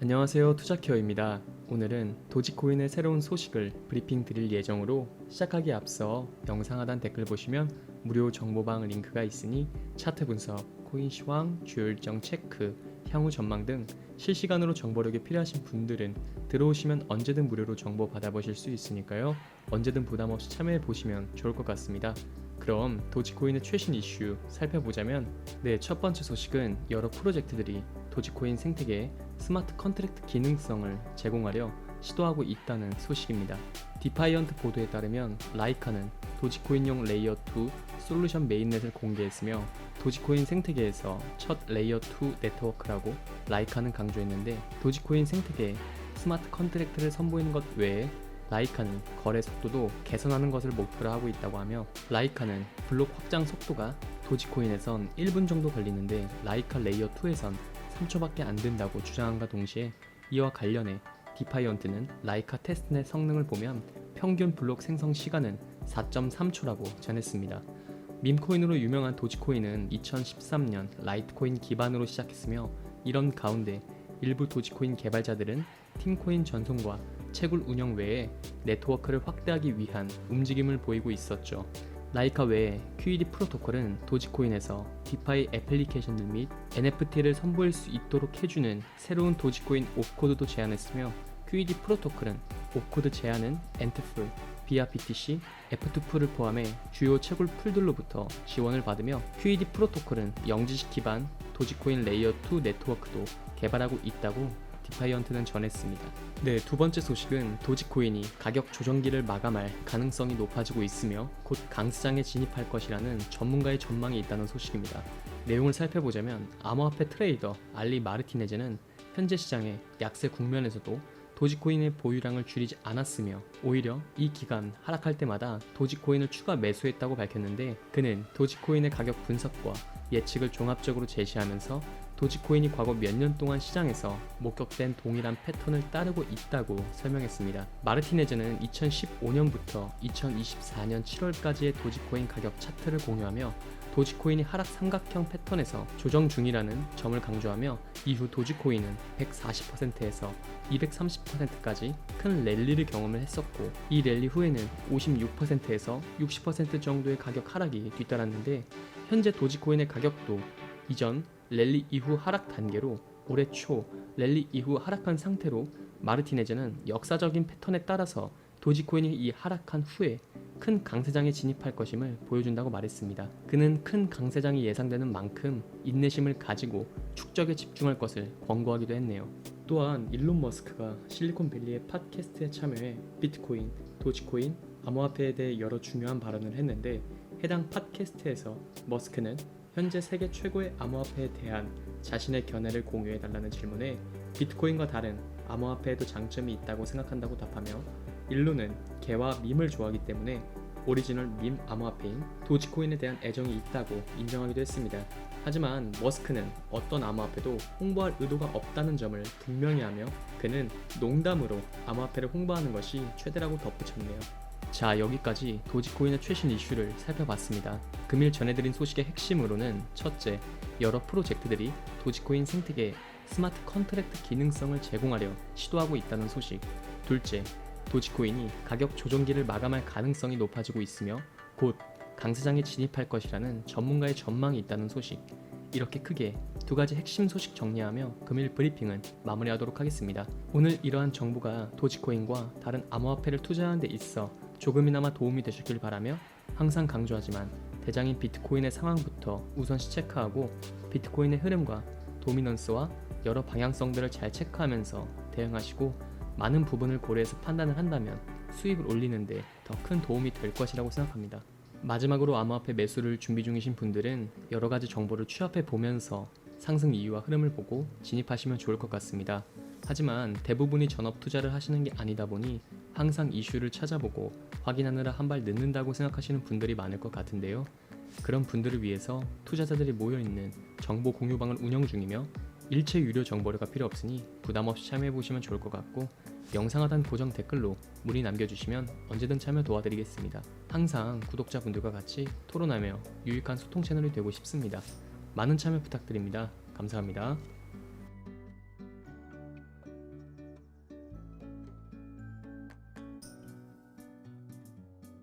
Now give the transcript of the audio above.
안녕하세요 투자케어입니다. 오늘은 도지코인의 새로운 소식을 브리핑 드릴 예정으로 시작하기에 앞서 영상 하단 댓글 보시면 무료 정보방 링크가 있으니 차트 분석, 코인 시황, 주요 일정 체크, 향후 전망 등 실시간으로 정보력이 필요하신 분들은 들어오시면 언제든 무료로 정보 받아보실 수 있으니까요. 언제든 부담 없이 참여해 보시면 좋을 것 같습니다. 그럼 도지코인의 최신 이슈 살펴보자면 네, 첫 번째 소식은 여러 프로젝트들이 도지코인 생태계에 스마트 컨트랙트 기능성을 제공하려 시도하고 있다는 소식입니다. 디파이언트 보도에 따르면 라이카는 도지코인용 레이어 2 솔루션 메인넷을 공개했으며 도지코인 생태계에서 첫 레이어 2 네트워크라고 라이카는 강조했는데 도지코인 생태계에 스마트 컨트랙트를 선보이는 것 외에 라이카는 거래 속도도 개선하는 것을 목표로 하고 있다고 하며 라이카는 블록 확장 속도가 도지코인에선 1분 정도 걸리는데 라이카 레이어 2에선 3초밖에 안 된다고 주장함과 동시에 이와 관련해 디파이언트는 라이카 테스트넷 성능을 보면 평균 블록 생성 시간은 4.3초라고 전했습니다. 밈코인으로 유명한 도지코인은 2013년 라이트코인 기반으로 시작했으며 이런 가운데 일부 도지코인 개발자들은 팀코인 전송과 채굴 운영 외에 네트워크를 확대하기 위한 움직임을 보이고 있었죠. 라이카 외에 QED 프로토콜은 도지코인에서 디파이 애플리케이션들 및 NFT를 선보일 수 있도록 해주는 새로운 도지코인 옵코드도 제안했으며 QED 프로토콜은 옵코드 제안은 엔트풀, BRPTC, F2풀을 포함해 주요 채굴 풀들로부터 지원을 받으며 QED 프로토콜은 영지식 기반 도지코인 레이어 2 네트워크도 개발하고 있다고 디파이언트는 전했습니다. 네, 두 번째 소식은 도지코인이 가격 조정기를 마감할 가능성이 높아지고 있으며 곧 강세장에 진입할 것이라는 전문가의 전망이 있다는 소식입니다. 내용을 살펴보자면 암호화폐 트레이더 알리 마르티네즈는 현재 시장의 약세 국면에서도 도지코인의 보유량을 줄이지 않았으며 오히려 이 기간 하락할 때마다 도지코인을 추가 매수했다고 밝혔는데 그는 도지코인의 가격 분석과 예측을 종합적으로 제시하면서 도지코인이 과거 몇 년 동안 시장에서 목격된 동일한 패턴을 따르고 있다고 설명했습니다. 마르티네즈는 2015년부터 2024년 7월까지의 도지코인 가격 차트를 공유하며 도지코인이 하락 삼각형 패턴에서 조정 중이라는 점을 강조하며 이후 도지코인은 140%에서 230%까지 큰 랠리를 경험을 했었고 이 랠리 후에는 56%에서 60% 정도의 가격 하락이 뒤따랐는데 현재 도지코인의 가격도 이전 랠리 이후 하락 단계로 올해 초 랠리 이후 하락한 상태로 마르티네즈는 역사적인 패턴에 따라서 도지코인이 이 하락한 후에 큰 강세장에 진입할 것임을 보여준다고 말했습니다. 그는 큰 강세장이 예상되는 만큼 인내심을 가지고 축적에 집중할 것을 권고하기도 했네요. 또한 일론 머스크가 실리콘밸리의 팟캐스트에 참여해 비트코인, 도지코인, 암호화폐에 대해 여러 중요한 발언을 했는데 해당 팟캐스트에서 머스크는 현재 세계 최고의 암호화폐에 대한 자신의 견해를 공유해달라는 질문에 비트코인과 다른 암호화폐에도 장점이 있다고 생각한다고 답하며 일론은 개와 밈을 좋아하기 때문에 오리지널 밈 암호화폐인 도지코인에 대한 애정이 있다고 인정하기도 했습니다. 하지만 머스크는 어떤 암호화폐도 홍보할 의도가 없다는 점을 분명히 하며 그는 농담으로 암호화폐를 홍보하는 것이 최대라고 덧붙였네요. 자 여기까지 도지코인의 최신 이슈를 살펴봤습니다. 금일 전해드린 소식의 핵심으로는 첫째, 여러 프로젝트들이 도지코인 생태계에 스마트 컨트랙트 기능성을 제공하려 시도하고 있다는 소식. 둘째, 도지코인이 가격 조정기를 마감할 가능성이 높아지고 있으며 곧 강세장에 진입할 것이라는 전문가의 전망이 있다는 소식. 이렇게 크게 두 가지 핵심 소식 정리하며 금일 브리핑은 마무리하도록 하겠습니다. 오늘 이러한 정보가 도지코인과 다른 암호화폐를 투자하는 데 있어 조금이나마 도움이 되셨길 바라며 항상 강조하지만 대장인 비트코인의 상황부터 우선시 체크하고 비트코인의 흐름과 도미넌스와 여러 방향성들을 잘 체크하면서 대응하시고 많은 부분을 고려해서 판단을 한다면 수익을 올리는데 더 큰 도움이 될 것이라고 생각합니다. 마지막으로 암호화폐 매수를 준비 중이신 분들은 여러 가지 정보를 취합해 보면서 상승 이유와 흐름을 보고 진입하시면 좋을 것 같습니다. 하지만 대부분이 전업 투자를 하시는 게 아니다 보니 항상 이슈를 찾아보고 확인하느라 한 발 늦는다고 생각하시는 분들이 많을 것 같은데요. 그런 분들을 위해서 투자자들이 모여있는 정보 공유방을 운영 중이며 일체 유료 정보료가 필요 없으니 부담 없이 참여해 보시면 좋을 것 같고 영상 하단 고정 댓글로 문의 남겨주시면 언제든 참여 도와드리겠습니다. 항상 구독자분들과 같이 토론하며 유익한 소통 채널이 되고 싶습니다. 많은 참여 부탁드립니다. 감사합니다.